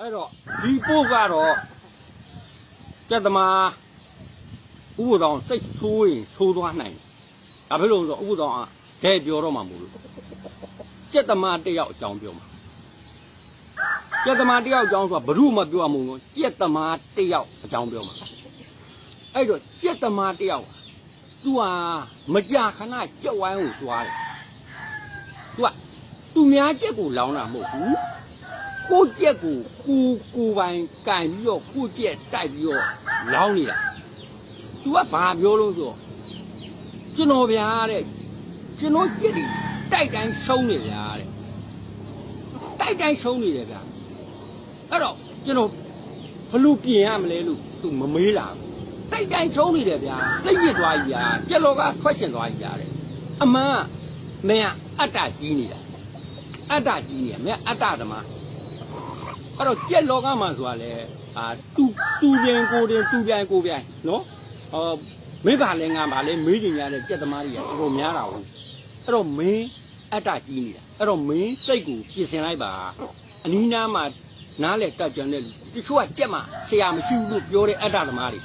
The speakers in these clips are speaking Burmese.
အဲ့တော့ဒီပို့ကတော့ကျက်သမားဥပဒေစိတ်ဆိုးရင်ဆိုးသွားနိုင်တယ်။ဒါဖြစ်လို့ဆိုဥပဒေကဒဲပြောတော့မှမဟုတ်လို့ကျက်သမားတစ်ယောက်အကြောင်းပြောမှာကျက်သမားတစ်ယောက်အကြောင်းဆိုတာဘ ᱹ မပြောရမို့လို့ကျက်သမားတစ်ယောက်အကြောင်းပြောမှာအဲ့တော့ကျက်သမားတစ်ယောက်သူဟာမကြာခဏကြက်ဝိုင်းကိုသွားတယ်သူကသူများကျက်ကိုလောင်းတာမဟုတ်ဘူး ကိုကြက်ကိုကိုကိုပိုင်ကင်ပြီးတော့ကိုကြက်တိုက်ပြီးတော့လောင်းနေတာ तू ကဘာပြောလို့ဆိုတော့ကျွန်တော်ဗျာတဲ့ကျွန်တော်ကြက်တွေတိုက်တိုင်းရှုံးနေဗျာတဲ့တိုက်တိုင်းရှုံးနေတယ်ဗျာအဲ့တော့ကျွန်တော်ဘလို့ပြင်ရမလဲလို့ तू မမေးလာဘူးတိုက်တိုင်းရှုံးနေတယ်ဗျာစိတ်ညစ်သွားကြီးဗျာကြက်လောကထွက်ရှင်သွားကြီးဗျာတဲ့အမှန်ကမင်းကအတ္တကြီးနေတာအတ္တကြီးနေတယ်မင်းကအတ္တသမား အဲ့တော့ကြက်လောကမှာဆိုတာလေအာတူတူပြန်ကိုတင်တူပြန်ကိုပြန်နော်အော်မိဘလည်းငါပါလေမေးကြညာတဲ့ကြက်သမားတွေကတော်တော်များတာဟုတ်အဲ့တော့မင်းအတ္တကြီးနေတာအဲ့တော့မင်းစိတ်ကိုပြင်ဆင်လိုက်ပါအနီးနားမှာနားလေတက်ကြတဲ့လူတချို့ကကြက်မှာဆရာမရှိဘူးလို့ပြောတဲ့အတ္တသမားတွေ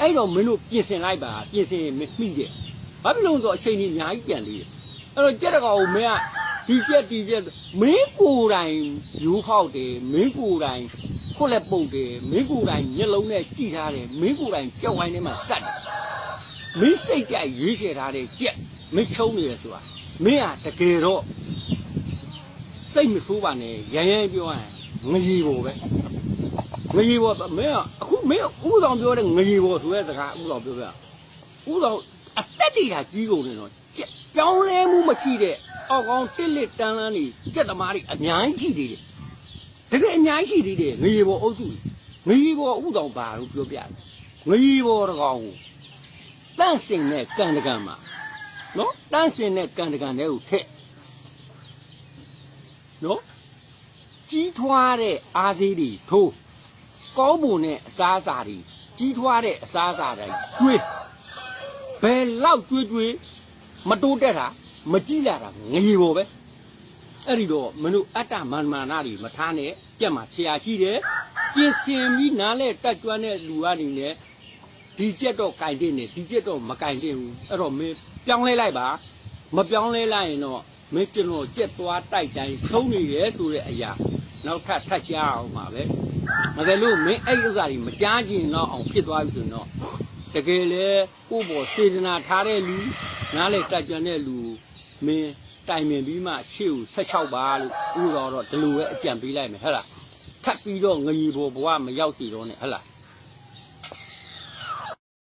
အဲ့တော့မင်းတို့ပြင်ဆင်လိုက်ပါပြင်ဆင်ရင်မိတယ်ဘာဖြစ်လို့လဲဆိုတော့အချိန်ကြီးအများကြီးပြန်သေးတယ်အဲ့တော့ကြက်တကောင်ကိုမင်းက ဒီကြက်ဒီကြက်မင်းကိုယ်တိုင်ယူဖောက်တယ်မင်းကိုယ်တိုင်ခုလက်ပုတ်တယ်မင်းကိုယ်တိုင်မျက်လုံးနဲ့ကြည့်ထားတယ်မင်းကိုယ်တိုင်ကြောက်ဝိုင်းထဲမှာစက်တယ်မင်းစိတ်ကြိုက်ရွေးချယ်ထားတဲ့ကြက်မင်းရှုံးနေတယ်ဆိုတာမင်းဟာတကယ်တော့စိတ်မဆိုးပါနဲ့ရမ်းရမ်းပြောရရင်ငရီပေါ်ပဲငရီပေါ်မင်းကအခုမင်းဥဆောင်ပြောတဲ့ငရီပေါ်ဆိုတဲ့စကားဥဆောင်ပြောပြဥဆောင်အသက်တည်တာကြီးကုန်တယ်နော်ကြက်ကြောင်းလဲမှုမချိတဲ့ အောက်ကောင်းတစ်လက်တန်းလန်းနေကြက်သမားတွေအများကြီးရှိသေးတယ်တကယ်အများကြီးရှိသေးတယ်ငရေဘောအုပ်စုငရေဘောဥတောင်ပါလို့ပြောပြတယ်ငရေဘောတကောင်ကိုတန့်စင်တဲ့ကံတကံမှာနော်တန့်စင်တဲ့ကံတကံတွေကိုထက်နော်ကြီးထွားတဲ့အားသေးတွေထိုးကောင်းပုံနဲ့အစားအစာတွေကြီးထွားတဲ့အစားအစာတွေကျွေးဘယ်လောက်ကျွေးကျွေးမတိုးတက်တာ မကြည့်လာတာငရေဘောပဲအဲ့ဒီတော့မင်းတို့အတ္တမာနမာနတွေမထားနဲ့ကြက်မှာဆရာကြီးတယ်ပြင်ဆင်ပြီးနားလဲတက်ကျွမ်းတဲ့လူကနေလေဒီကြက်တော့ကင်တဲ့နေဒီကြက်တော့မကင်တဲ့ဘူးအဲ့တော့မင်းပြောင်းလဲလိုက်ပါမပြောင်းလဲလိုက်ရင်တော့မင်းကျွန်တော်ကြက်သွားတိုက်တိုင်းထုံးနေတယ်ဆိုတဲ့အရာနောက်ထပ်ထပ်ကြားအောင်ပါပဲမကယ်လို့မင်းအဲ့ဥစ္စာတွေမကြားကျင်တော့အောင်ဖြစ်သွားပြီဆိုရင်တော့တကယ်လေကိုယ့်ဘောစေတနာထားတဲ့လူနားလဲတက်ကျွမ်းတဲ့လူ မင်းတိုင်ပင်ပြီးမှရှေ့ကို16ပါလို့ဥတော်တော့ဒီလိုပဲအကြံပေးလိုက်မယ်ဟဲ့လားထပ်ပြီးတော့ငရီဘောဘဝမရောက်စီတော့နဲ့ဟဲ့လား